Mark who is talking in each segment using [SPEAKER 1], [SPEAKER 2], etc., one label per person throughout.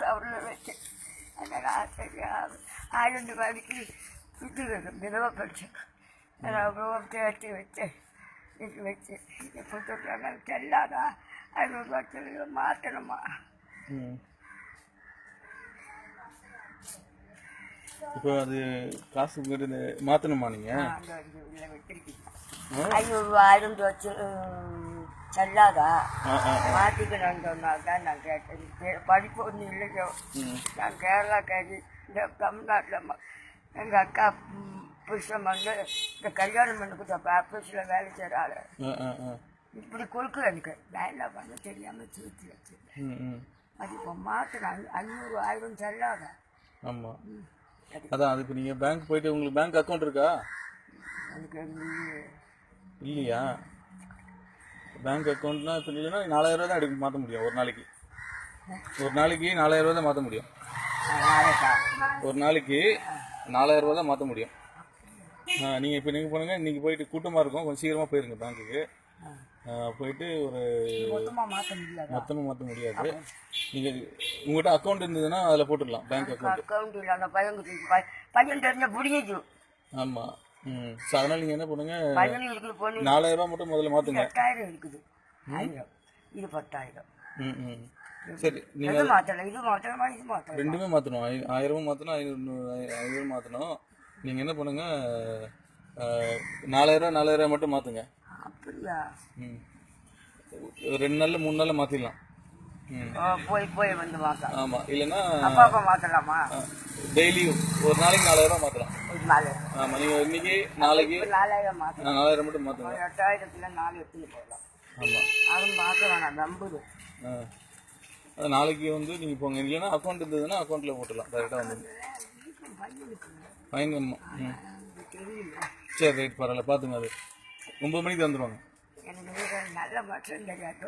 [SPEAKER 1] கவரில் வச்சு அதனால் ஆசிரியர் ஆயிரம் ரூபாய்க்கு இது வரும் விதவை பென்ஷன் அவ்வளோ தேர்ச்சி வச்சு இது வச்சு இதை கொடுத்துருக்காங்க செல்லாதா ஐநூறுரூவா சொல்லி மாற்றணுமா
[SPEAKER 2] இப்போ அது காசு உங்கள்கிட்ட மாற்றணுமா நீங்கள்
[SPEAKER 1] அங்கே ஆயிரம் ரூபா வச்சு
[SPEAKER 2] ஆ
[SPEAKER 1] மாற்றிக்கணும்னு சொன்னாங்க நான் கேட்டேன். படிப்பு ஒன்றும் இல்லையோ. நான் கேரளா கேட்டு இந்த தமிழ்நாட்டில் எங்கள் அக்கா புருஷன் வந்து இந்த கல்யாணம் பண்ணி கொடுத்த ஆஃபீஸில் வேலை செய்கிற ஆள்
[SPEAKER 2] ஆ ஆ ஆ.
[SPEAKER 1] இப்படி கொடுக்கல எனக்கு. என்ன பண்ண தெரியாமல் சேர்த்து வச்சு அது இப்போ மாற்றினேன் ஐநூறு ஆயிரம் செல்லாத.
[SPEAKER 2] ஆமாம் அதான் அது இப்போ நீங்கள் பேங்க் போயிட்டு உங்களுக்கு பேங்க் அக்கௌண்ட் இருக்கா?
[SPEAKER 1] எனக்கு வந்து
[SPEAKER 2] இல்லையா? பேங்க் அக்கௌண்ட்னா இப்போ இல்லைன்னா நாலாயிரம் ரூபா தான் எடுக்க மாற்ற முடியும் ஒரு நாளைக்கு. ஒரு நாளைக்கு நாலாயிரம் ரூபா தான் மாற்ற முடியும். ஒரு நாளைக்கு நாலாயிரம் ரூபா தான் மாற்ற முடியும். நீங்கள் இப்போ நீங்கள் போனுங்க இன்றைக்கி போயிட்டு கூட்டமாக இருக்கும். கொஞ்சம் சீக்கிரமாக போயிருங்க பேங்க்குக்கு போயிட்டு ஒரு
[SPEAKER 1] மொத்தமாக மாற்ற முடியாது.
[SPEAKER 2] நீங்கள் உங்கள்கிட்ட அக்கௌண்ட் இருந்ததுன்னா அதில் போட்டுடலாம் பேங்க் அக்கௌண்ட்
[SPEAKER 1] அக்கௌண்ட் இல்லை அந்த பையன் பையன் தெரிஞ்ச புரியுது
[SPEAKER 2] ஆமாம் ஸோ அதனால் நீங்கள் என்ன பண்ணுங்கள்
[SPEAKER 1] பையன் இருக்குது பொண்ணு
[SPEAKER 2] நாலாயிரம் ரூபா மட்டும் முதல்ல மாற்றுங்க
[SPEAKER 1] எட்டாயிரம் இருக்குது. ஆயிரம். இது பத்தாயிரம்.
[SPEAKER 2] ம் ம். சரி
[SPEAKER 1] இது இது மாற்றலாம்
[SPEAKER 2] ரெண்டுமே மாற்றணும் ஐ ஆயிரமும் மாற்றணும் ஐநூறு ஐநூறு மாற்றணும் நீங்கள் என்ன பண்ணுங்கள் நாலாயிரம் நாலாயிரம் மட்டும் மாற்றுங்க
[SPEAKER 1] அப்படியா?
[SPEAKER 2] ம். ரெண்டு நாளில் மூணு நாளில் மாற்றிடலாம் ம்
[SPEAKER 1] ஓ, போய் போய் வந்து மாற்றலாம்
[SPEAKER 2] ஆமாம் இல்லைன்னா
[SPEAKER 1] அப்பா அப்பா மாற்றலாமா
[SPEAKER 2] டெய்லி ஒரு நாளைக்கு நாலாயிரம் மாற்றலாம்
[SPEAKER 1] ஒரு நாலு
[SPEAKER 2] ஆமாம் நீங்கள் இன்னைக்கு நாளைக்கு
[SPEAKER 1] நாலாயிரம் மாற்றலாம்
[SPEAKER 2] நாலாயிரம் மட்டும்
[SPEAKER 1] ஒரு எட்டாயிரத்துல நாலு எடுத்துன்னு போகலாம்
[SPEAKER 2] ஆமாம்
[SPEAKER 1] அதுவும் பார்க்க வேணாம் நம்புது.
[SPEAKER 2] நாளைக்கு வந்து நீங்கள் போங்க. இல்லைன்னா அக்கௌண்ட் இருந்ததுன்னா அக்கௌண்ட்டில் போட்டுடலாம். கரெக்டாக வந்து. ஃபைன் ம். சரி ரைட் பரவாயில்ல. பார்த்துங்க அது. ஒம்பது மணிக்கு வந்துடுவாங்க
[SPEAKER 1] எனக்கு நல்ல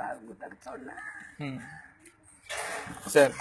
[SPEAKER 1] அவங்க சொன்னேன்.
[SPEAKER 2] ம். சரி